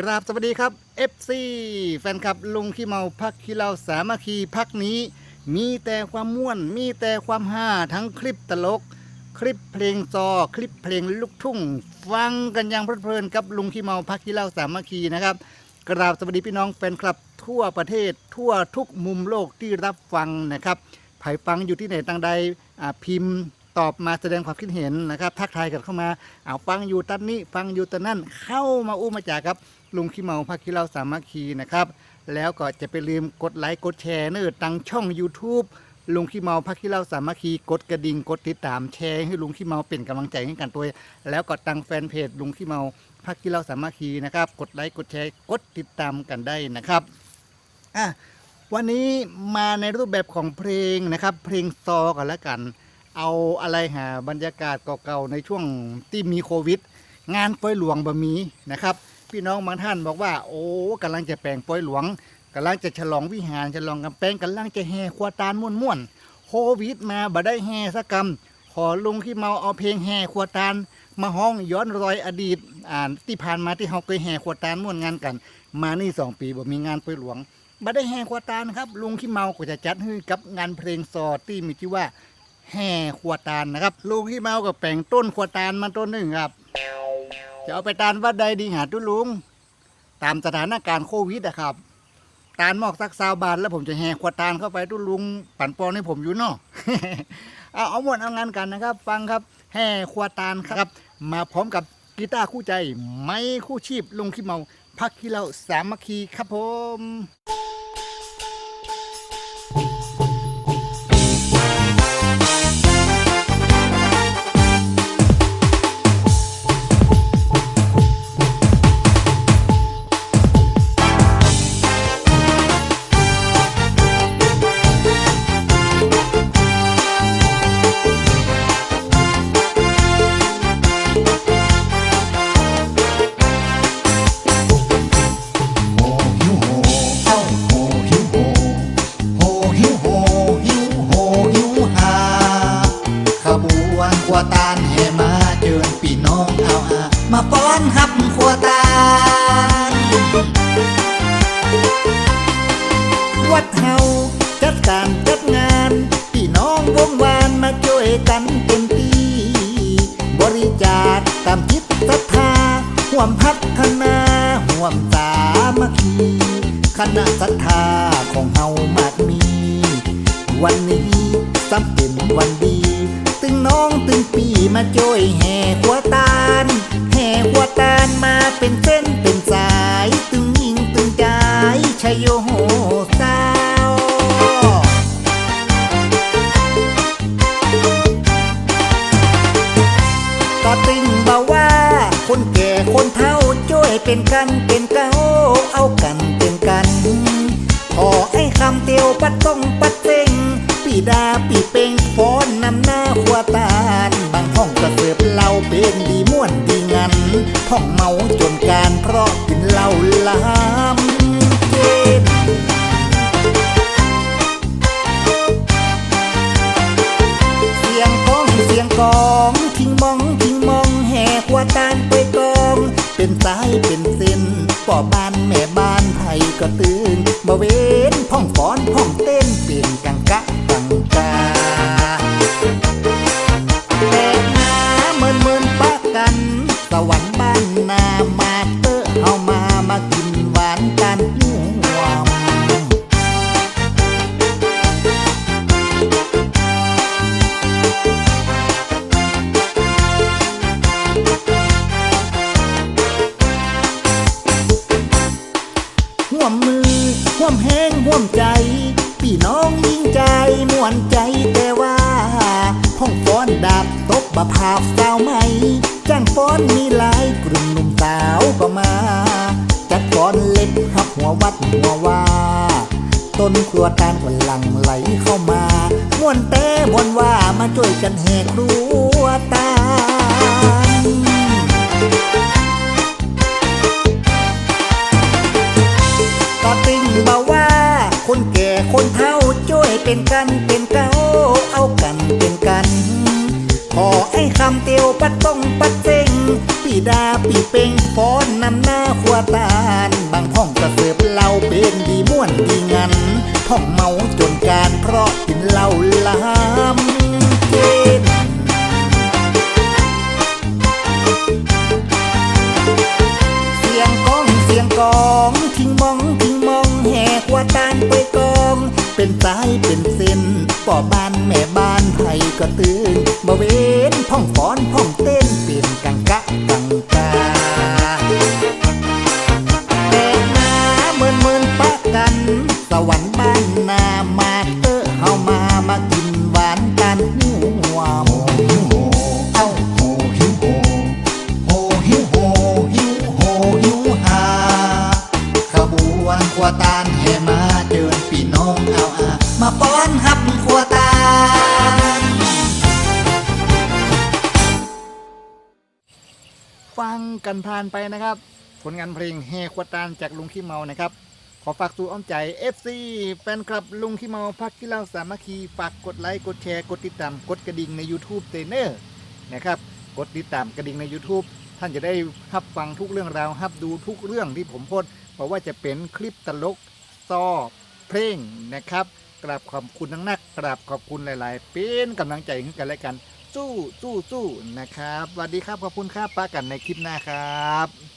กราบสวัสดีครับ FC แฟนคลับลุงขี้เมาพักขี้เราสามัคคีพักนี้ มีแต่ความม่วนมีแต่ความฮาทั้งคลิปตลก คลิปเพลงซอ คลิปเพลงลูกทุ่ง ฟังกันอย่างเพลิดเพลินกับลุงขี้เมาพักขี้เราสามัคคีนะครับ กราบสวัสดีพี่น้องแฟนคลับทั่วประเทศทั่วทุกมุมโลกที่รับฟังนะครับไผ่ฟังอยู่ที่ไหนต่างใดพิมพ์ ตอบมาแสดงความคิดเห็นนะครับทักทายกันเข้ามาเอาฟังอยู่ตันนี้ฟังอยู่ตันนั่นเข้ามาอู้มาจากครับลุงขี้เมาพักขี้เราสามัคคีนะครับแล้วก็จะไปลืมกดไลค์กดแชร์เนอตังช่อง YouTube ลุงขี้เมาพักขี้เล่าสามัคคีกดกระดิ่งกดติดตามแชร์ให้ลุงขี้เมาเป็นกำลังใจให้กันตัวแล้วก็ตังแฟนเพจลุงขี้เมาพักขี้เล่าสามัคคีนะครับกดไลค์กดแชร์กดติดตามกันได้นะครับอะวันนี้มาในรูปแบบของเพลงนะครับ เพลงซอกันแล้วกัน เอาอะไรหาบรรยากาศเก่าๆในช่วงที่มีโควิด งานปล่อยหลวงบะมีนะครับ พี่น้องบางท่านบอกว่า โอ้กำลังจะแปลงปล่อยหลวงกำลังจะฉลองวิหารฉลองกำแพงกำลังจะแห่ควาตานม่วนๆโควิดมาบ่ได้แห่สักกรรมขอลุงที่เมาเอาเพลงแห่ควาตานมาห้องย้อนรอยอดีตอ่านที่ผ่านมาที่เขาเคยแห่ควาตานม่วนงานกัน มานี่สองปีบ่มีงานปล่อยหลวงบ่ได้แห่ควาตานครับลุงขี้เมาก็จะจัดให้กับงานเพลงสอดที่มีชื่อว่า แห่ขวดตาลนะครับ ลุงที่เมากับแป่งต้นขวดตาลมาต้นหนึ่งครับ จะเอาไปตาลวัดใดดีหาตุลุง ตามสถานการณ์โควิดอะครับ ตาลหมอกสักซาวบานแล้วผมจะแห่ขวดตาลเข้าไปตุลุงปั่นปอนให้ผมอยู่เนาะเอาเอาหมดเอางานกันนะครับ ฟังครับแห่ขวดตาลครับ มาพร้อมกับกีตาร์คู่ใจ ไม้คู่ชีพลุงขี้เมาพักขี้เราสามัคคีครับผม มาป้อนหับขวตาวัดเฮาจัดการจัดงานพี่น้องวงวานมาช่วยกันเต็มที่บริจาคตามจิตศรัทธาห่วมพัฒนาห่วมสามัคคีคณะศรัทธาของเฮามากมี วันนี้ซ้ำเป็นวันดี ตึงน้องตึงปีมาช่วยแห่ขวตาล แห่ขวตาลมาเป็นเส้นเป็นสาย ตึงยิงตึงใจชยโยโหสาวก็ตึงเบาว่า คนแก่คนเฒ่าช่วยเป็นกันเป็นเก้าเอากันเป็นกันขอให้คำเตียวปัดต้องปัดเต ปีดาปีเป่งฟ้อนนำหน้าขวตาลบางห้องก็เสิร์ฟเหล้าเป็นดีม่วนดีงันห้องเมาจนการเพราะกินเหล้าลามเจ็บเสียงกองเสียงกองทิ้งมองทิ้งมองแห่ขวาตานไปกอง เป็นสายเป็นเส้นป่อบ้านแม่บ้านไทยก็ตื่น วมมือห่วมแห้งห่วมใจ พี่น้องยิ่งใจม่วนใจแต่ว่าห้องฟ้อนดาบตบบะพาบสาวไหมจ้างฟ้อนมีหลายกลุ่มหนุ่มสาวก็มาจัดฟ้อนเล็บหับหัววัดหัวว่า ต้นครัวตานก็หลังไหลเข้ามาม่วนแต่มวนว่ามาช่วยกันแห่ครั เป็นกันเป็นเก้าเอากันเป็นกัน ขอให้คำเตียวปัดต้องปัดเซ็งปีดาปีเป่งฟ้อนนำหน้าขวาตาลห้องจะเสิร์ฟเหล้าเป็นดีม่วนดีงันพ่องเมาจนการเพราะกินเหล้าลำเกินเสียงกองเสียงกองทิ้งมองทิ้งมองแหกว่าตานไปกอง เป็นสายเป็นเส้นป่อบ้านแม่บ้านไทยก็ตื่นมาเว้นพ่องฟ้อนพ่องเต้นเป็นกังกะกังกา ฟังกันผ่านไปนะครับ ผลงานเพลงเฮควตานจากลุงขี้เมานะครับ ขอฝากสู่อ้อมใจ FC แฟนคลับลุงขี้เมาพักที่เราสามัคคีฝากกดไลค์กดแชร์กดติดตามกดกระดิ่งใน YouTube เตเนอร์นะครับกดติดตามกระดิ่งใน YouTube ท่านจะได้รับฟังทุกเรื่องราวรับดูทุกเรื่องที่ผมโพสต์เพราะว่าจะเป็นคลิปตลกซอเพลงนะครับกราบขอบคุณทั้งนักกราบขอบคุณหลาย ๆ เป็นกำลังใจให้กันและกัน สู้สู้สู้นะครับสวัสดีครับขอบคุณครับป้ากันในคลิปหน้าครับ